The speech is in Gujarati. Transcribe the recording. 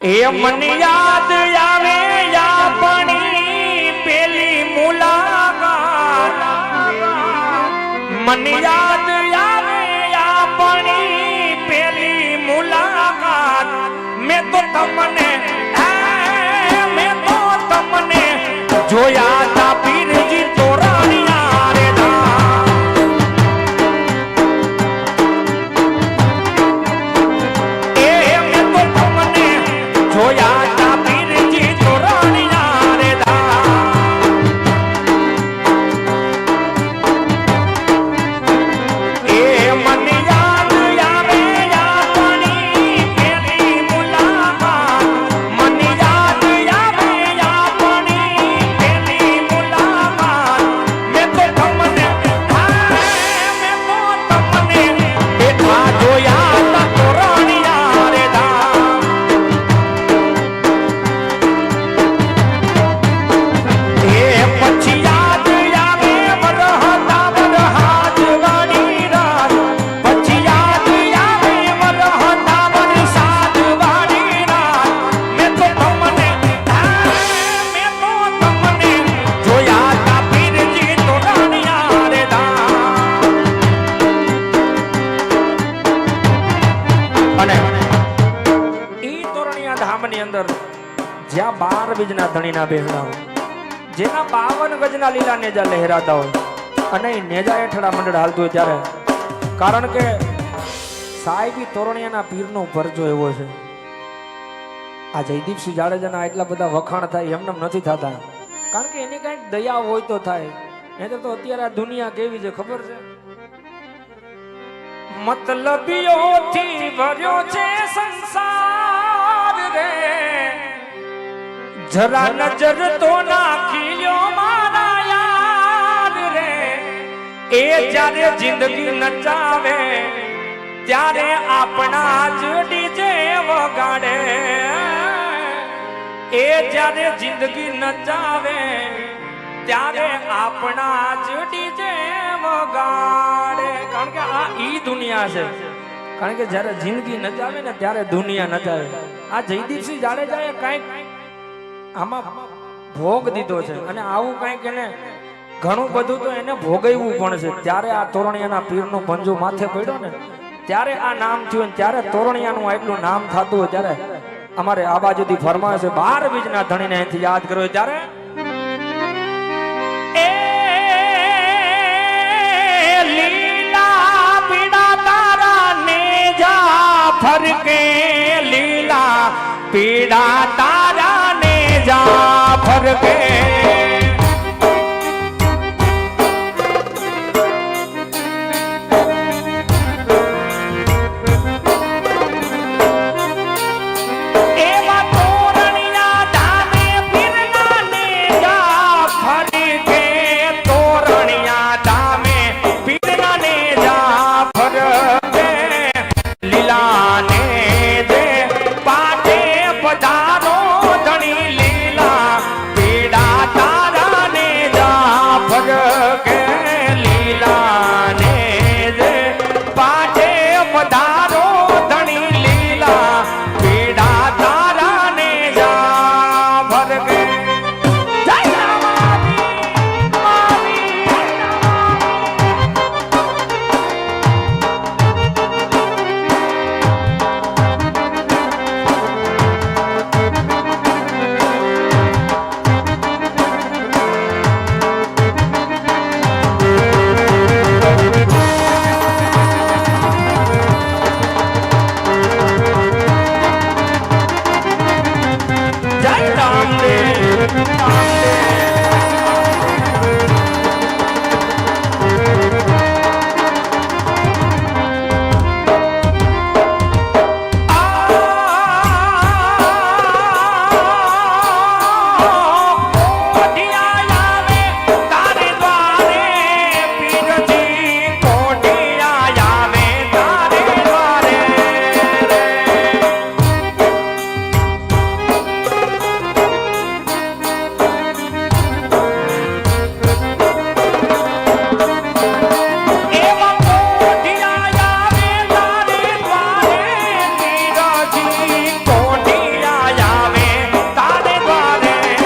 એ મને યાદ આવે આપણી પેલી મુલાકાત. મને યાદ આવે આપણી પેલી મુલાકાત. મેં તો તમને મેં તો તમને જોયા ધામની અંદર જ્યાં બાર બીજના ધણીના બેહડા હોય, જેના બાવન ગજના લીલા નેજા લહેરાતા હોય અને એ નેજા હેઠળા મંડળ હાલતું હોય ત્યારે, કારણ કે સાહેબી તોરણિયાના પીરનો પરચો એવો છે. આ જયદીપસિંહ જાડેજાના એટલા બધા વખાણ થાય એમને નથી થતા. કારણ કે એની કંઈક દયા હોય તો થાય. નહીં તો અત્યારે આ દુનિયા કેવી છે ખબર છે? મતલબીઓથી ભર્યો છે સંસાર. જરા નજર તો નાખી લ્યો મારા યાર રે. એ જ્યારે જિંદગી નચાવે, ત્યારે આપણા જ ડીજે વગાડે. એ જ્યારે જિંદગી નચાવે, ત્યારે આપણા જ ડીજે વગાડે. કારણ કે આ ઈ દુનિયા છે. કારણ કે જ્યારે જિંદગી નચાવે ને ત્યારે દુનિયા નચાવે. આ જયદીપસિંહ જાડેજાએ કાંઈક આમાં ભોગ દીધો છે. અને આવું કાંઈક એને ઘણું બધું તો એને ભોગવવું પણ છે. ત્યારે આ તોરણિયાના પીરનો પંજો માથે પડ્યો ને, ત્યારે આ નામ થયું ત્યારે તોરણિયાનું આટલું નામ થતું હોય ત્યારે અમારે આ બાજુથી ફરમાવે છે, બાર બીજના ધણીને અહીંથી યાદ કર્યો ત્યારે? ફરકે, લીલા પીડા જય રામદેવ